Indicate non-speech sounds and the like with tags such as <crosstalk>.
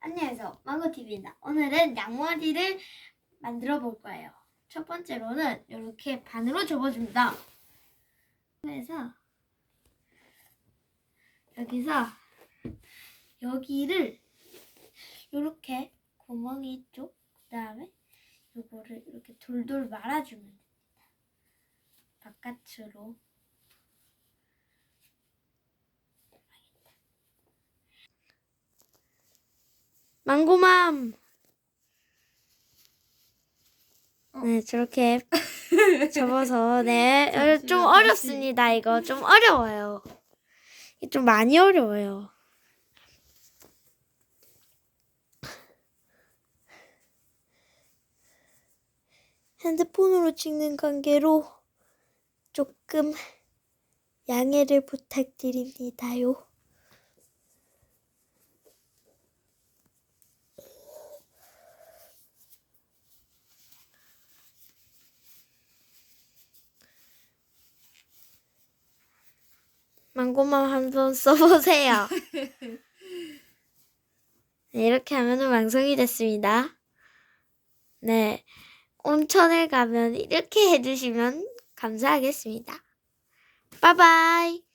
안녕하세요. 망고TV입니다. 오늘은 양머리를 만들어 볼 거예요. 첫 번째로는 이렇게 반으로 접어줍니다. 그래서 여기서 여기를 이렇게 구멍이 있죠? 그 다음에 이거를 이렇게 돌돌 말아주면 됩니다. 바깥으로 망고맘. 네, 저렇게 <laughs> 접어서 네, 어, 좀 어렵습니다. 이거 좀 어려워요. 이게 좀 많이 어려워요. 핸드폰으로 찍는 관계로 조금 양해를 부탁드립니다요. 망고맘 한번 써보세요. <laughs> 네, 이렇게 하면은 완성이 됐습니다. 네. 온천에 가면 이렇게 해주시면 감사하겠습니다. 빠바이.